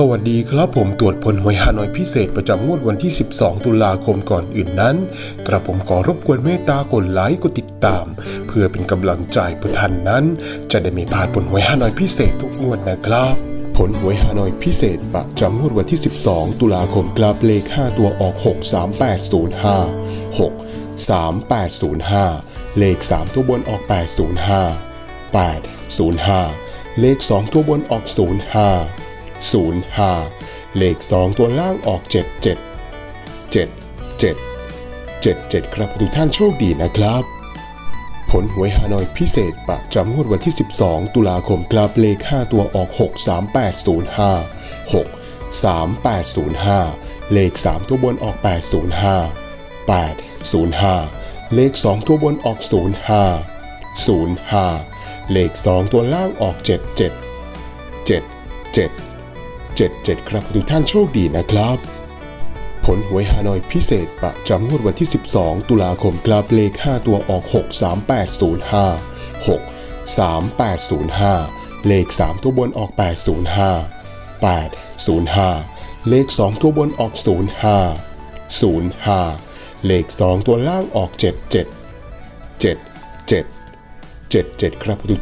สวัสดีครับผมตรวจผลหวยฮานอยพิเศษประจำงวดวันที่ 12 ตุลาคมก่อนอื่นนั้น กระผมขอรบกวนเมตตากดไลค์กดติดตาม เพื่อเป็นกำลังใจเพื่อท่านนั้น จะได้ไม่พลาดผลหวยฮานอยพิเศษทุกงวดนะครับผลหวยฮานอยพิเศษประจำงวดวันที่ 12 ตุลาคมกราบเลข 5 ตัวออก 63805 6 3805 เลข 3 ตัวบนออก 805 805 เลข 2 ตัวบนออก 05 05 เลข 2 ตัวล่างออก 77 77 77 ครับทุกท่านโชคดีนะครับ ผลหวยฮานอยพิเศษประจำงวดวันที่ 12 ตุลาคมกราบเลข 5 ตัวออก 63805 6 3805 เลข 3 ตัวบนออก 805 805 เลข 2 ตัวบนออก 05 05 เลข 2 ตัวล่างออก 77 77 777 ครับทุกท่านโชคดีนะครับ ผลหวยฮานอยพิเศษประจำงวดวันที่ 12 ตุลาคมกราบเลข 5 ตัวออก 63805 6 3805 เลข 3 ตัวบนออก 805 805 เลข 2 ตัวบนออก 05 05 เลข 2 ตัวล่างออก 77 77 77 ครับทุก